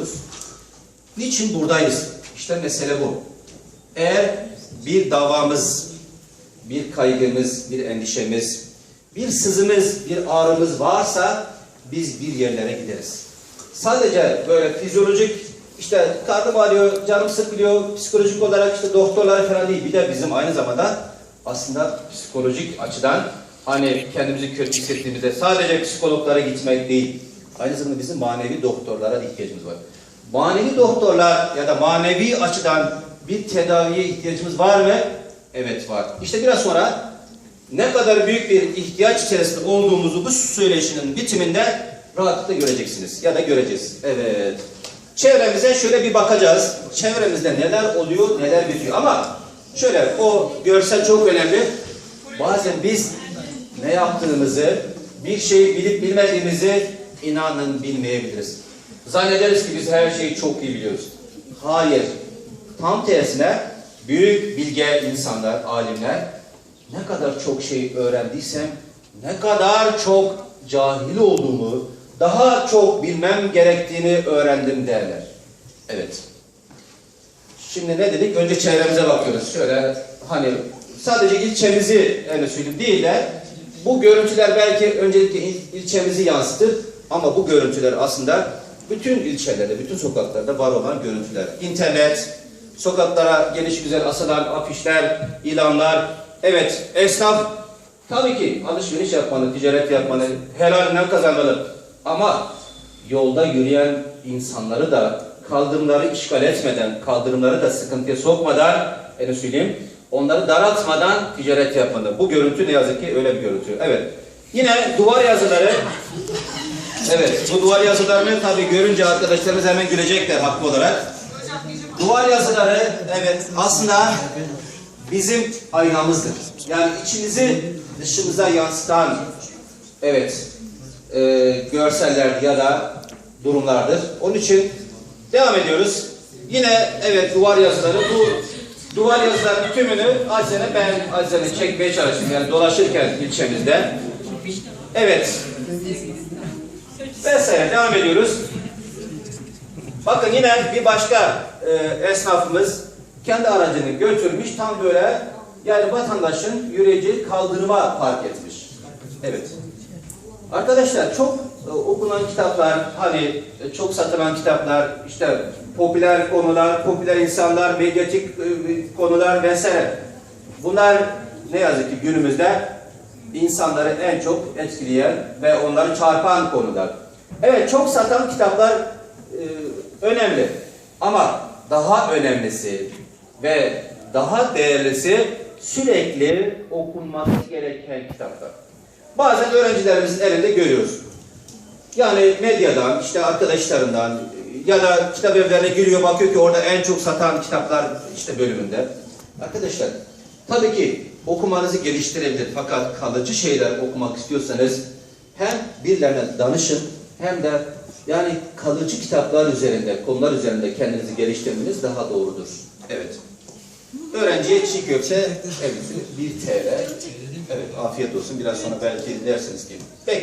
çalışıyoruz. Niçin buradayız? İşte mesele bu. Eğer bir davamız, bir kaygımız, bir endişemiz, bir sızımız, bir ağrımız varsa biz bir yerlere gideriz. Sadece böyle fizyolojik işte karnım ağrıyor, canım sıkılıyor, psikolojik olarak işte doktorlar falan değil. Bir de bizim aynı zamanda aslında psikolojik açıdan hani kendimizi kötü hissettiğimizde sadece psikologlara gitmek değil. Aynı zamanda bizim manevi doktorlara ihtiyacımız var. Manevi doktorlar ya da manevi açıdan bir tedaviye ihtiyacımız var mı? Evet var. İşte biraz sonra ne kadar büyük bir ihtiyaç içerisinde olduğumuzu bu söyleşinin bitiminde rahatlıkla göreceksiniz. Ya da göreceğiz. Evet. Çevremize şöyle bir bakacağız. Çevremizde neler oluyor, neler bitiyor. Ama şöyle o görsel çok önemli. Bazen biz ne yaptığımızı, bir şeyi bilip bilmediğimizi inanın bilmeyebiliriz. Zannederiz ki biz her şeyi çok iyi biliyoruz. Hayır. Tam tersine büyük bilge insanlar, alimler ne kadar çok şey öğrendiysem, ne kadar çok cahil olduğumu, daha çok bilmem gerektiğini öğrendim derler. Evet. Şimdi ne dedik? Önce çevremize bakıyoruz. Şöyle hani sadece ilçemizi öyle söyleyeyim değil de bu görüntüler belki öncelikle il- ilçemizi yansıtır ama bu görüntüler aslında bütün ilçelerde, bütün sokaklarda var olan görüntüler. İnternet, sokaklara geniş güzel asılan afişler, ilanlar, evet esnaf tabii ki alışveriş yapmalı, ticaret yapmalı, helalinden kazanmalı ama yolda yürüyen insanları da kaldırımları işgal etmeden, kaldırımları da sıkıntıya sokmadan, öyle söyleyeyim, onları daraltmadan ticaret yapmalı. Bu görüntü ne yazık ki öyle bir görüntü. Evet. Yine duvar yazıları, evet bu duvar yazılarını tabii görünce arkadaşlarımız hemen gülecekler haklı olarak. Duvar yazıları, evet aslında bizim aynamızdır. Yani içimizi dışımıza yansıtan, evet, e, görseller ya da durumlardır. Onun için devam ediyoruz. Yine evet duvar yazıları bu duvar yazılarının tümünü acele ben acele çekmeye çalıştım yani dolaşırken ilçemizde. Evet. Vesaire devam ediyoruz. Bakın yine bir başka e, esnafımız kendi aracını götürmüş tam böyle yani vatandaşın yürüyeceği kaldırıma park etmiş. Evet. Arkadaşlar çok e, okunan kitaplar, hani e, çok satılan kitaplar, işte popüler konular, popüler insanlar, medyatik e, konular vesaire. Bunlar ne yazık ki günümüzde insanları en çok etkileyen ve onları çarpan konular. Evet çok satan kitaplar e, önemli ama daha önemlisi ve daha değerlisi sürekli okunması gereken kitaplar. Bazen öğrencilerimizin elinde görüyoruz. Yani medyadan, işte arkadaşlarından ya da kitap evlerine giriyor bakıyor ki orada en çok satan kitaplar işte bölümünde. Arkadaşlar tabii ki okumanızı geliştirebilir fakat kalıcı şeyler okumak istiyorsanız hem birilerine danışın hem de yani kalıcı kitaplar üzerinde, konular üzerinde kendinizi geliştirmeniz daha doğrudur. Evet. Öğrenciye çiğ köfte evet, 1 TL. Evet afiyet olsun. Biraz sonra belki dersiniz ki. Peki.